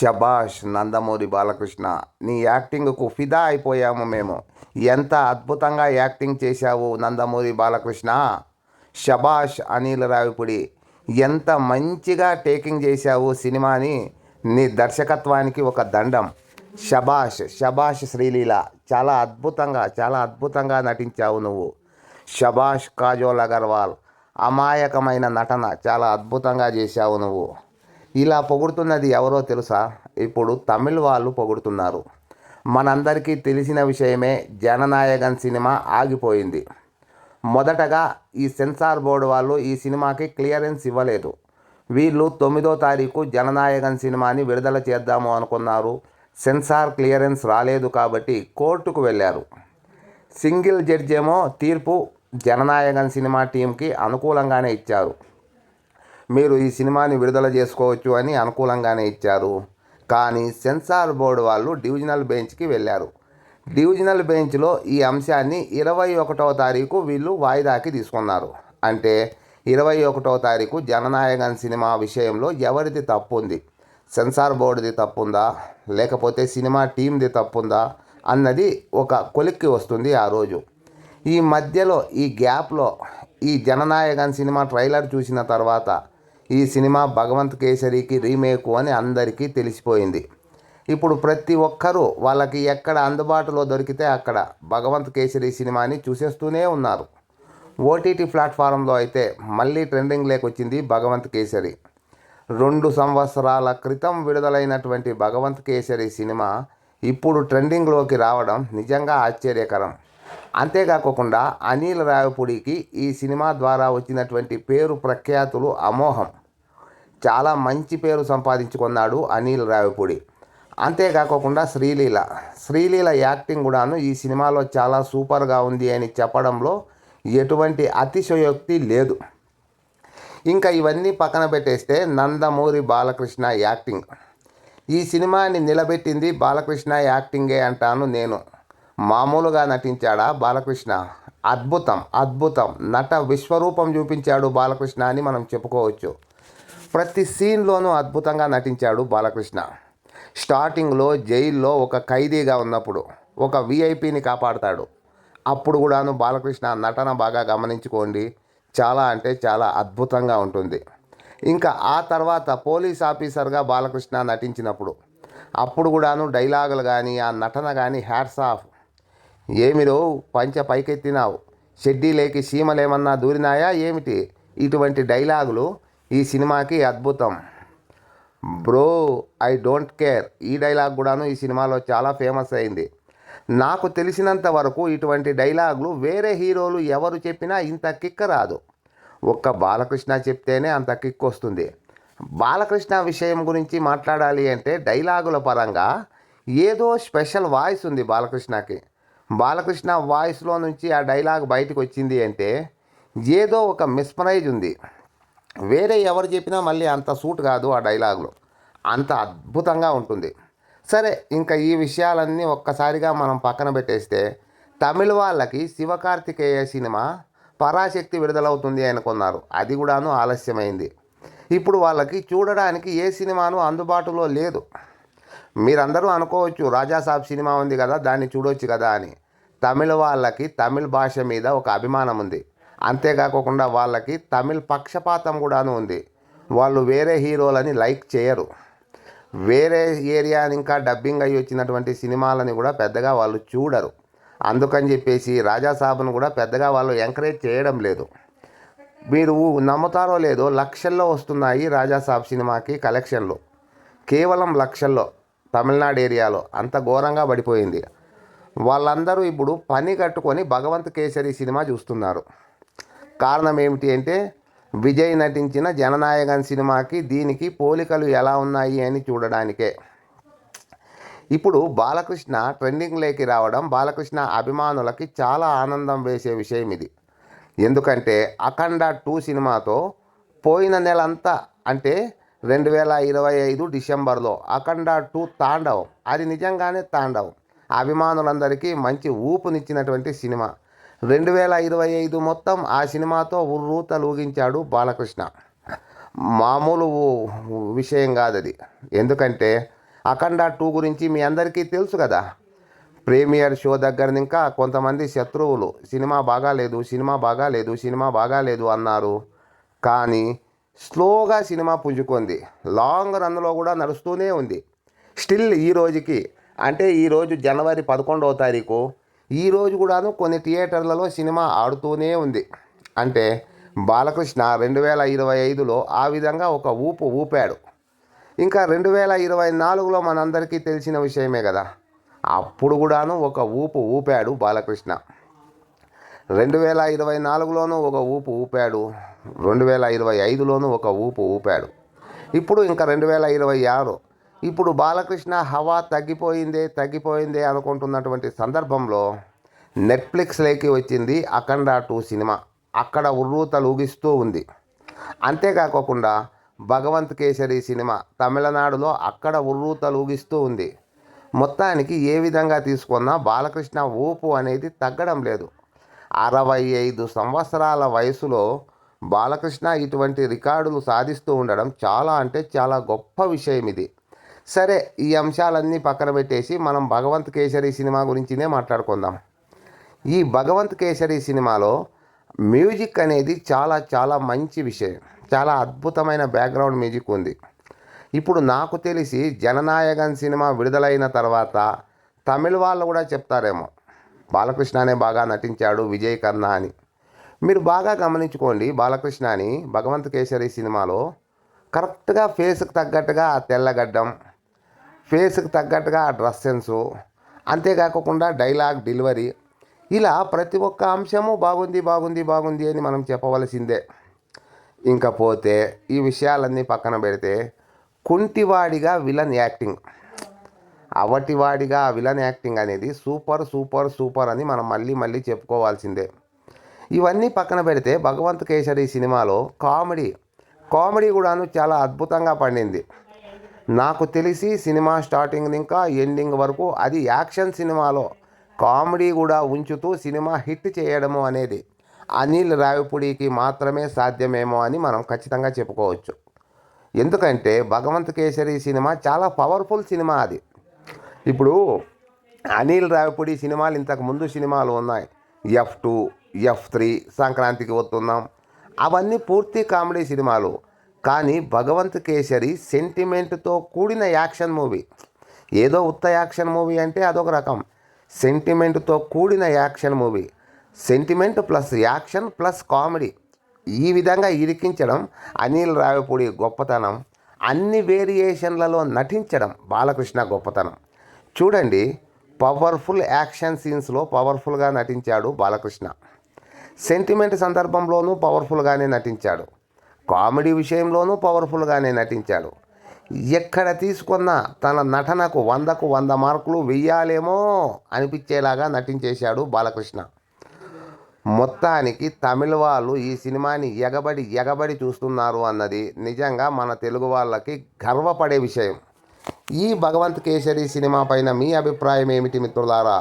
షబాష్ నందమూరి బాలకృష్ణ నీ యాక్టింగ్కు ఫిదా అయిపోయాము మేము. ఎంత అద్భుతంగా యాక్టింగ్ చేశావు నందమూరి బాలకృష్ణ. షబాష్ అనిల్ రావిపుడి ఎంత మంచిగా టేకింగ్ చేశావు సినిమాని. నీ దర్శకత్వానికి ఒక దండం. షబాష్ షబాష్ శ్రీలీల చాలా అద్భుతంగా చాలా అద్భుతంగా నటించావు నువ్వు. షబాష్ కాజోల్ అగర్వాల్ అమాయకమైన నటన చాలా అద్భుతంగా చేశావు నువ్వు. ఇలా పొగుడుతున్నది ఎవరో తెలుసా? ఇప్పుడు తమిళ్ వాళ్ళు పొగుడుతున్నారు. మనందరికీ తెలిసిన విషయమే జననాయకన్ సినిమా ఆగిపోయింది. మొదటగా ఈ సెన్సార్ బోర్డు వాళ్ళు ఈ సినిమాకి క్లియరెన్స్ ఇవ్వలేదు. వీళ్ళు తొమ్మిదో తారీఖు జననాయకన్ సినిమాని విడుదల చేద్దాము అనుకున్నారు. సెన్సార్ క్లియరెన్స్ రాలేదు కాబట్టి కోర్టుకు వెళ్ళారు. సింగిల్ జడ్జి ఏమో తీర్పు జననాయకన్ సినిమా టీంకి అనుకూలంగానే ఇచ్చారు. మీరు ఈ సినిమాని విడుదల చేసుకోవచ్చు అని అనుకూలంగానే ఇచ్చారు. కానీ సెన్సార్ బోర్డు వాళ్ళు డివిజనల్ బెంచ్కి వెళ్ళారు. డివిజనల్ బెంచ్లో ఈ అంశాన్ని ఇరవై ఒకటవ తారీఖు వీళ్ళు వాయిదాకి తీసుకున్నారు. అంటే ఇరవై ఒకటవ తారీఖు జననాయకన్ సినిమా విషయంలో ఎవరిది తప్పు ఉంది సెన్సార్ బోర్డుది తప్పుందా? లేకపోతే సినిమా టీంది తప్పుందా? అన్నది ఒక కొలిక్కి వస్తుంది ఆ రోజు. ఈ మధ్యలో ఈ గ్యాప్లో ఈ జననాయకన్ సినిమా ట్రైలర్ చూసిన తర్వాత ఈ సినిమా భగవంత్ కేసరికి రీమేకు అని అందరికీ తెలిసిపోయింది. ఇప్పుడు ప్రతి ఒక్కరూ వాళ్ళకి ఎక్కడ అందుబాటులో దొరికితే అక్కడ భగవంత్ కేసరి సినిమాని చూసేస్తూనే ఉన్నారు. ఓటీటీ ప్లాట్ఫారంలో అయితే మళ్ళీ ట్రెండింగ్ లేకొచ్చింది భగవంత్ కేసరి. రెండు సంవత్సరాల క్రితం విడుదలైనటువంటి భగవంత్ కేసరి సినిమా ఇప్పుడు ట్రెండింగ్లోకి రావడం నిజంగా ఆశ్చర్యకరం. అంతేకాకుండా అనిల్ రావిపూడికి ఈ సినిమా ద్వారా వచ్చినటువంటి పేరు ప్రఖ్యాతులు అమోహం. చాలా మంచి పేరు సంపాదించుకున్నాడు అనిల్ రావిపూడి. అంతేకాకుండా శ్రీలీల. శ్రీలీల యాక్టింగ్ కూడాను ఈ సినిమాలో చాలా సూపర్గా ఉంది అని చెప్పడంలో ఎటువంటి అతిశయోక్తి లేదు. ఇంకా ఇవన్నీ పక్కన పెట్టేస్తే నందమూరి బాలకృష్ణ యాక్టింగ్. ఈ సినిమాని నిలబెట్టింది బాలకృష్ణ యాక్టింగే అంటాను నేను. మామూలుగా నటించాడా బాలకృష్ణ? అద్భుతం అద్భుతం. నట విశ్వరూపం చూపించాడు బాలకృష్ణ అని మనం చెప్పుకోవచ్చు. ప్రతి సీన్లోనూ అద్భుతంగా నటించాడు బాలకృష్ణ. స్టార్టింగ్లో జైల్లో ఒక ఖైదీగా ఉన్నప్పుడు ఒక విఐపిని కాపాడతాడు. అప్పుడు కూడాను బాలకృష్ణ నటన బాగా గమనించుకోండి. చాలా అంటే చాలా అద్భుతంగా ఉంటుంది. ఇంకా ఆ తర్వాత పోలీస్ ఆఫీసర్గా బాలకృష్ణ నటించినప్పుడు అప్పుడు కూడాను డైలాగులు కానీ ఆ నటన కానీ హ్యాట్స్ ఆఫ్. ఏమిరో పంచ పైకెత్తినావు. షెడ్డీలేకి సీమలేమన్నా దూరినాయా ఏమిటి? ఇటువంటి డైలాగులు ఈ సినిమాకి అద్భుతం. Bro I don't care. ఈ డైలాగ్ కూడాను ఈ సినిమాలో చాలా ఫేమస్ అయింది. నాకు తెలిసినంత వరకు ఇటువంటి డైలాగులు వేరే హీరోలు ఎవరు చెప్పినా ఇంత కిక్క రాదు. ఒక్క బాలకృష్ణ చెప్తేనే అంత కిక్ వస్తుంది. బాలకృష్ణ విషయం గురించి మాట్లాడాలి అంటే డైలాగుల పరంగా ఏదో స్పెషల్ వాయిస్ ఉంది బాలకృష్ణకి. బాలకృష్ణ వాయిస్లో నుంచి ఆ డైలాగ్ బయటకు వచ్చింది అంటే ఏదో ఒక మిస్మరైజ్ ఉంది. వేరే ఎవరు చెప్పినా మళ్ళీ అంత సూట్ కాదు ఆ డైలాగులో. అంత అద్భుతంగా ఉంటుంది. సరే ఇంకా ఈ విషయాలన్నీ ఒక్కసారిగా మనం పక్కన పెట్టేస్తే తమిళ వాళ్ళకి శివకార్తికేయ సినిమా పరాశక్తి విడుదలవుతుంది అనుకున్నారు. అది కూడాను ఆలస్యమైంది. ఇప్పుడు వాళ్ళకి చూడడానికి ఏ సినిమాను అందుబాటులో లేదు. మీరందరూ అనుకోవచ్చు రాజాసాబ్ సినిమా ఉంది కదా దాన్ని చూడొచ్చు కదా అని. తమిళ వాళ్ళకి తమిళ భాష మీద ఒక అభిమానం ఉంది. అంతేకాకుండా వాళ్ళకి తమిళ్ పక్షపాతం కూడాను ఉంది. వాళ్ళు వేరే హీరోలని లైక్ చేయరు. వేరే ఏరియా ఇంకా డబ్బింగ్ అయ్యి వచ్చినటువంటి సినిమాలని కూడా పెద్దగా వాళ్ళు చూడరు. అందుకని చెప్పేసి రాజాసాబును కూడా పెద్దగా వాళ్ళు ఎంకరేజ్ చేయడం లేదు. మీరు నమ్ముతారో లేదో లక్షల్లో వస్తున్నాయి రాజాసాబ్ సినిమాకి కలెక్షన్లు. కేవలం లక్షల్లో తమిళనాడు ఏరియాలో అంత ఘోరంగా పడిపోయింది. వాళ్ళందరూ ఇప్పుడు పని కట్టుకొని భగవంత్ కేసరి సినిమా చూస్తున్నారు. కారణం ఏమిటి అంటే విజయ్ నటించిన జననాయకన్ సినిమాకి దీనికి పోలికలు ఎలా ఉన్నాయి అని చూడడానికే. ఇప్పుడు బాలకృష్ణ ట్రెండింగ్లోకి రావడం బాలకృష్ణ అభిమానులకి చాలా ఆనందం వేసే విషయం ఇది. ఎందుకంటే అఖండ టూ సినిమాతో పోయిన నెలంతా అంటే రెండు వేల ఇరవై ఐదు డిసెంబర్లో అఖండ టూ తాండవం అది నిజంగానే తాండవం. అభిమానులందరికీ మంచి ఊపునిచ్చినటువంటి సినిమా. రెండు వేల ఇరవై ఐదు మొత్తం ఆ సినిమాతో ఉర్రూతలు ఊగించాడు బాలకృష్ణ. మామూలు విషయం కాదది. ఎందుకంటే అఖండ టూ గురించి మీ అందరికీ తెలుసు కదా. ప్రీమియర్ షో దగ్గర ఇంకా కొంతమంది శత్రువులు సినిమా బాగాలేదు సినిమా బాగాలేదు సినిమా బాగాలేదు అన్నారు. కానీ స్లోగా సినిమా పుంజుకుంది. లాంగ్ రన్లో కూడా నడుస్తూనే ఉంది. స్టిల్ ఈ రోజుకి అంటే ఈరోజు జనవరి పదకొండవ తారీఖు ఈరోజు కూడాను కొన్ని థియేటర్లలో సినిమా ఆడుతూనే ఉంది. అంటే బాలకృష్ణ రెండు వేల ఇరవై ఐదులో ఆ విధంగా ఒక ఊపు ఊపాడు. ఇంకా రెండు వేల ఇరవై నాలుగులో మనందరికీ తెలిసిన విషయమే కదా. అప్పుడు కూడాను ఒక ఊపు ఊపాడు బాలకృష్ణ. రెండు వేల ఇరవై నాలుగులోనూ ఒక ఊపు ఊపాడు. రెండు వేల ఇరవై ఐదులోనూ ఒక ఊపు ఊపాడు. ఇప్పుడు ఇంకా రెండు వేల ఇరవై ఆరు ఇప్పుడు బాలకృష్ణ హవా తగ్గిపోయిందే తగ్గిపోయిందే అనుకుంటున్నటువంటి సందర్భంలో నెట్ఫ్లిక్స్లోకి వచ్చింది అఖండ టూ సినిమా. అక్కడ ఉర్రూతలు ఊగిస్తూ ఉంది. అంతేకాకుండా భగవంత్ కేసరి సినిమా తమిళనాడులో అక్కడ ఉర్రూతలు ఊగిస్తూ ఉంది. మొత్తానికి ఏ విధంగా తీసుకున్నా బాలకృష్ణ ఊపు అనేది తగ్గడం లేదు. అరవై ఐదు సంవత్సరాల వయసులో బాలకృష్ణ ఇటువంటి రికార్డులు సాధిస్తూ ఉండడం చాలా అంటే చాలా గొప్ప విషయం ఇది సరే ఈ అంశాలన్నీ పక్కన పెట్టేసి మనం భగవంత్ కేసరి సినిమా గురించినే మాట్లాడుకుందాం. ఈ భగవంత్ కేసరి సినిమాలో మ్యూజిక్ అనేది చాలా చాలా మంచి విషయం. చాలా అద్భుతమైన బ్యాక్గ్రౌండ్ మ్యూజిక్ ఉంది. ఇప్పుడు నాకు తెలిసి జననాయకన్ సినిమా విడుదలైన తర్వాత తమిళ వాళ్ళు కూడా చెప్తారేమో. బాలకృష్ణనే బాగా నటించాడు విజయ్ కన్నా అని. మీరు బాగా గమనించుకోండి బాలకృష్ణని భగవంత్ కేసరి సినిమాలో కరెక్ట్గా ఫేస్కి తగ్గట్టుగా తెల్లగడ్డం ఫేస్కి తగ్గట్టుగా ఆ డ్రెస్ సెన్సు అంతేకాకుండా డైలాగ్ డెలివరీ. ఇలా ప్రతి ఒక్క అంశము బాగుంది బాగుంది బాగుంది అని మనం చెప్పవలసిందే. ఇంకా పోతే ఈ విషయాలన్నీ పక్కన పెడితే కుంటివాడిగా విలన్ యాక్టింగ్. అవటివాడిగా విలన్ యాక్టింగ్ అనేది సూపర్ సూపర్ సూపర్ అని మనం మళ్ళీ మళ్ళీ చెప్పుకోవాల్సిందే. ఇవన్నీ పక్కన పెడితే భగవంత్ కేసరి సినిమాలో కామెడీ కామెడీ కూడాను చాలా అద్భుతంగా పండింది. నాకు తెలిసి సినిమా స్టార్టింగ్ ఇంకా ఎండింగ్ వరకు అది యాక్షన్ సినిమాలో కామెడీ కూడా ఉంచుతూ సినిమా హిట్ చేయడము అనేది అనిల్ రావిపూడికి మాత్రమే సాధ్యమేమో అని మనం ఖచ్చితంగా చెప్పుకోవచ్చు. ఎందుకంటే భగవంత్ కేసరి సినిమా చాలా పవర్ఫుల్ సినిమా అది. ఇప్పుడు అనిల్ రావిపూడి సినిమాలు ఇంతకు ముందు సినిమాలు ఉన్నాయి. ఎఫ్ టూ ఎఫ్ త్రీ సంక్రాంతికి వస్తున్నాం. అవన్నీ పూర్తి కామెడీ సినిమాలు. కానీ భగవంత్ కేసరి సెంటిమెంట్తో కూడిన యాక్షన్ మూవీ. ఏదో ఉత్త యాక్షన్ మూవీ అంటే అదొక రకం. సెంటిమెంట్తో కూడిన action movie. Sentiment plus action plus comedy. ఈ విధంగా ఇరికించడం అనిల్ రావిపూడి గొప్పతనం. అన్ని వేరియేషన్లలో నటించడం బాలకృష్ణ గొప్పతనం. చూడండి పవర్ఫుల్ యాక్షన్ సీన్స్లో పవర్ఫుల్గా నటించాడు బాలకృష్ణ. సెంటిమెంట్ సందర్భంలోనూ పవర్ఫుల్గానే నటించాడు. కామెడీ విషయంలోనూ పవర్ఫుల్గానే నటించాడు. ఎక్కడ తీసుకున్నా తన నటనకు వందకు వంద మార్కులు వెయ్యాలేమో అనిపించేలాగా నటించేశాడు బాలకృష్ణ. మొత్తానికి తమిళ వాళ్ళు ఈ సినిమాని ఎగబడి ఎగబడి చూస్తున్నారు అన్నది నిజంగా మన తెలుగు వాళ్ళకి గర్వపడే విషయం. ఈ భగవంత్ కేసరి సినిమా పైన మీ అభిప్రాయం ఏమిటి మిత్రులారా?